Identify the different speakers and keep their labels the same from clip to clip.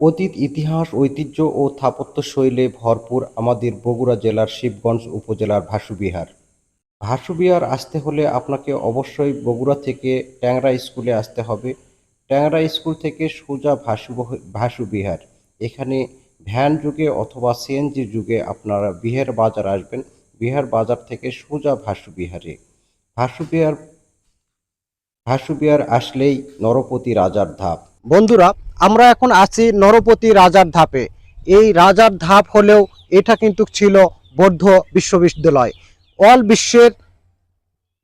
Speaker 1: অতীত ইতিহাস, ঐতিহ্য ও স্থাপত্য শৈলে ভরপুর আমাদের বগুড়া জেলার শিবগঞ্জ উপজেলার ভাসুবিহার। ভাসুবিহার আসতে হলে আপনাকে অবশ্যই বগুড়া থেকে ট্যাংরা স্কুলে আসতে হবে। ট্যাংরা স্কুল থেকে সোজা ভাসু ভাসুবিহার। এখানে ভ্যান যুগে অথবা সিএনজি যুগে আপনারা বিহার বাজার আসবেন। বিহার বাজার থেকে সোজা ভাসুবিহারে। ভাসুবিহার ভাসুবিহার আসলেই নরপতি রাজার ধাপ।
Speaker 2: বন্ধুরা আমরা এখন আছি নরপতি রাজার ধাপে। এই রাজার ধাপ হলেও এটা কিন্তু ছিল বৌদ্ধ বিশ্ববিদ্যালয়। অল বিশ্বের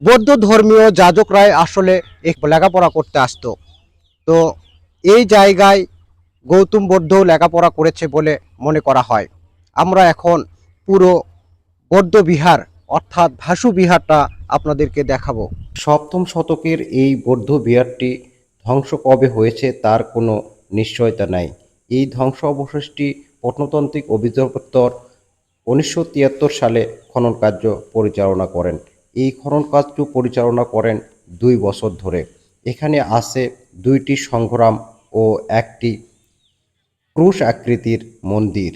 Speaker 2: বৌদ্ধ ধর্মীয় যাজকরাই আসলে এক লেখাপড়া করতে আসতো। তো এই জায়গায় গৌতম বৌদ্ধ লেখাপড়া করেছে বলে মনে করা হয়। আমরা এখন পুরো বৌদ্ধ বিহার, অর্থাৎ ভাসু বিহারটা আপনাদেরকে দেখাবো।
Speaker 1: সপ্তম শতকের এই বৌদ্ধ বিহারটি ধ্বংস কবে হয়েছে তার কোনো নিশ্চয়তা নাই। এই ধ্বংস অবশেষটি প্রত্নতান্ত্রিক অধিদপ্তর উনিশশো সালে খনন কার্য পরিচালনা করেন। এই খনন কার্য পরিচালনা করেন দুই বছর ধরে। এখানে আছে দুইটি সংগ্রাম ও একটি ক্রুশ আকৃতির মন্দির।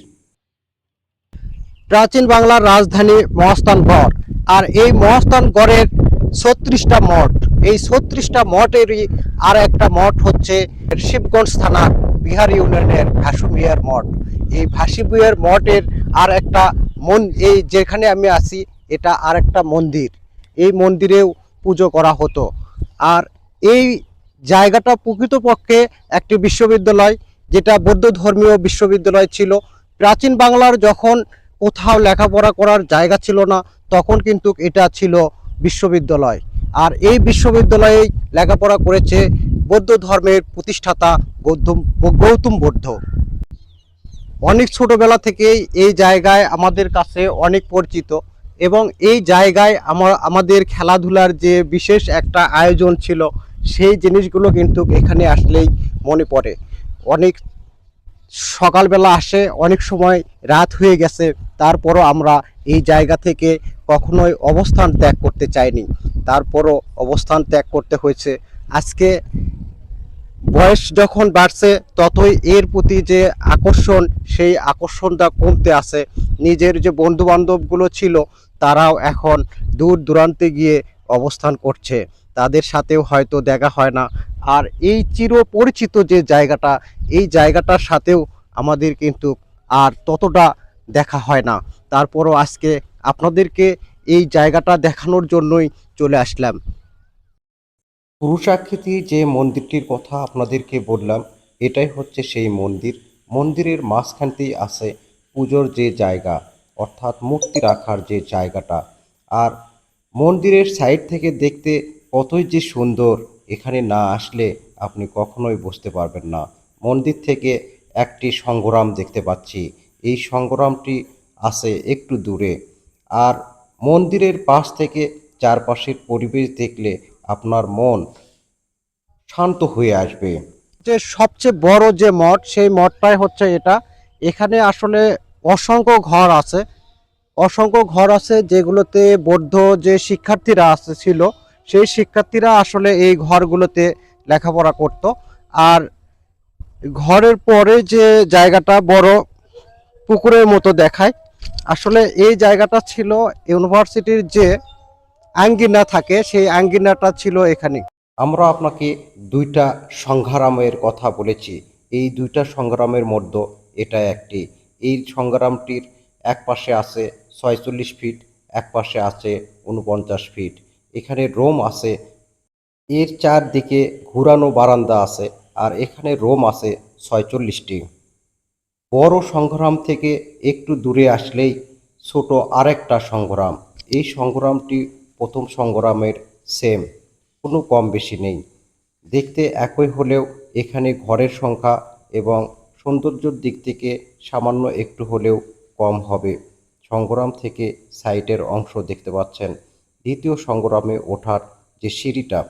Speaker 2: প্রাচীন বাংলার রাজধানী মহাস্থানগড় আর এই মহাস্থানগড়ের ছত্রিশটা মঠ। এই ছত্রিশটা মঠেরই আর একটা মঠ হচ্ছে শিবগঞ্জ থানা বিহার ইউনিয়নের ভাসুমিয়ার মঠ। এই ভাসিবিয়ার মঠের আর একটা মন, এই যেখানে আমি আছি, এটা আর একটা মন্দির। এই মন্দিরেও পুজো করা হতো। আর এই জায়গাটা প্রকৃতপক্ষে একটি বিশ্ববিদ্যালয়, যেটা বৌদ্ধ ধর্মীয় বিশ্ববিদ্যালয় ছিল। প্রাচীন বাংলার যখন কোথাও লেখাপড়া করার জায়গা ছিল না, তখন কিন্তু এটা ছিল বিশ্ববিদ্যালয়। আর এই বিশ্ববিদ্যালয়েই লেখাপড়া করেছে বৌদ্ধ ধর্মের প্রতিষ্ঠাতা গৌতম গৌতম বুদ্ধ। অনেক ছোটবেলা থেকেই এই জায়গায় আমাদের কাছে অনেক পরিচিত এবং এই জায়গায় আমার আমাদের খেলাধুলার যে বিশেষ একটা আয়োজন ছিল, সেই জিনিসগুলো কিন্তু এখানে আসলেই মনে পড়ে। অনেক সকালবেলা আসে, অনেক সময় রাত হয়ে গেছে, তারপরও আমরা এই জায়গা থেকে কখনোই অবস্থান ত্যাগ করতে চাইনি। তারপরও অবস্থান ত্যাগ করতে হয়েছে। আজকে বয়স যখন বাড়ছে, ততই এর প্রতি যে আকর্ষণ, সেই আকর্ষণটা কমতে আছে। নিজের যে বন্ধু বান্ধবগুলো ছিল, তারাও এখন দূর দূরান্তে গিয়ে অবস্থান করছে। তাদের সাথেও হয়তো দেখা হয় না। আর এই চির পরিচিত যে জায়গাটা, এই জায়গাটার সাথেও আমাদের কিন্তু আর ততটা দেখা হয় না। তারপরও আজকে আপনাদেরকে এই জায়গাটা দেখানোর জন্যই চলে আসলাম।
Speaker 1: পুরুষাকৃতি যে মন্দিরটির কথা আপনাদেরকে বললাম, এটাই হচ্ছে সেই মন্দির। মন্দিরের মাঝখানতেই আছে পুজোর যে জায়গা, অর্থাৎ মূর্তি রাখার যে জায়গাটা। আর মন্দিরের সাইড থেকে দেখতে কতই যে সুন্দর, এখানে না আসলে আপনি কখনোই বুঝতে পারবেন না। মন্দির থেকে একটি সংগ্রাম দেখতে পাচ্ছি। এই সংগ্রামটি আছে একটু দূরে। আর মন্দিরের পাশ থেকে চারপাশের পরিবেশ দেখলে আপনার মন শান্ত হয়ে আসবে।
Speaker 2: যে সবচেয়ে বড় যে মঠ, সেই মঠটাই হচ্ছে এটা। এখানে আসলে অসংখ্য ঘর আছে। অসংখ্য ঘর আছে যেগুলোতে বৌদ্ধ যে শিক্ষার্থীরা আছে ছিল, সেই শিক্ষার্থীরা আসলে এই ঘরগুলোতে লেখাপড়া করত। আর ঘরের পরে যে জায়গাটা বড় পুকুরের মতো দেখায়, আসলে এই জায়গাটা ছিল ইউনিভার্সিটির যে আঙ্গিনা থাকে, সেই আঙ্গিনাটা ছিল এখানে।
Speaker 1: আমরা আপনাকে দুইটা সংগ্রামের কথা বলেছি। এই দুইটা সংগ্রামের মধ্যে এটা একটি। এই সংগ্রামটির এক পাশে আছে ছয়চল্লিশ ফিট, এক পাশে আছে উনপঞ্চাশ ফিট। এখানে রোম আছে। এর চারদিকে ঘুরানো বারান্দা আছে। আর এখানে রোম আছে ছয়চল্লিশটি। বড় সংগ্রাম থেকে একটু দূরে আসলেই ছোট আরেকটা সংগ্রাম। এই সংগ্রামটি প্রথম সংগ্রামের সেম, কোনো কম বেশি নেই। দেখতে একই হলেও এখানে ঘরের সংখ্যা এবং সৌন্দর্যর দিক থেকে সামান্য একটু হলেও কম হবে। সংগ্রাম থেকে সাইডের অংশ দেখতে পাচ্ছেন। দ্বিতীয় সংগ্রামে ওঠার যে সিঁড়িটা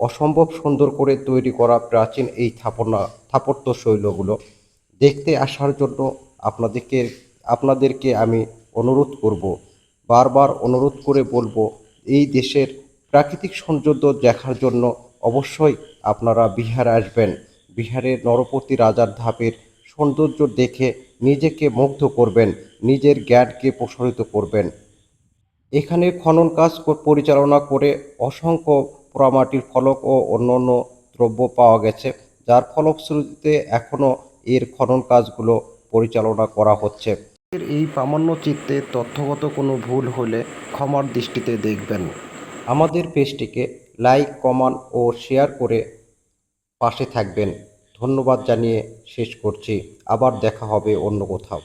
Speaker 1: অসম্ভব সুন্দর করে তৈরি করা প্রাচীন এই স্থাপনা, স্থাপত্য শৈলগুলো দেখতে আসার জন্য আপনাদেরকে আপনাদেরকে আমি অনুরোধ করব, বারবার অনুরোধ করে বলব, এই দেশের প্রাকৃতিক সৌন্দর্য দেখার জন্য অবশ্যই আপনারা বিহার আসবেন। বিহারের নরপতি রাজার ধাপের সৌন্দর্য দেখে নিজেকে মুগ্ধ করবেন, নিজের জ্ঞানকে প্রসারিত করবেন। এখানে খনন কাজ পরিচালনা করে অসংখ্য পোড়ামাটির ফলক ও অন্যান্য দ্রব্য পাওয়া গেছে যার ফলশ্রুতিতে এখনও এর খনন কাজগুলো পরিচালনা করা হচ্ছে। এই প্রামাণ্য চিত্তে তথ্যগত কোনো ভুল হলে ক্ষমার দৃষ্টিতে দেখবেন। আমাদের পেজটিকে লাইক কমান ও শেয়ার করে পাশে থাকবেন। ধন্যবাদ জানিয়ে শেষ করছি। আবার দেখা হবে অন্য কোথাও।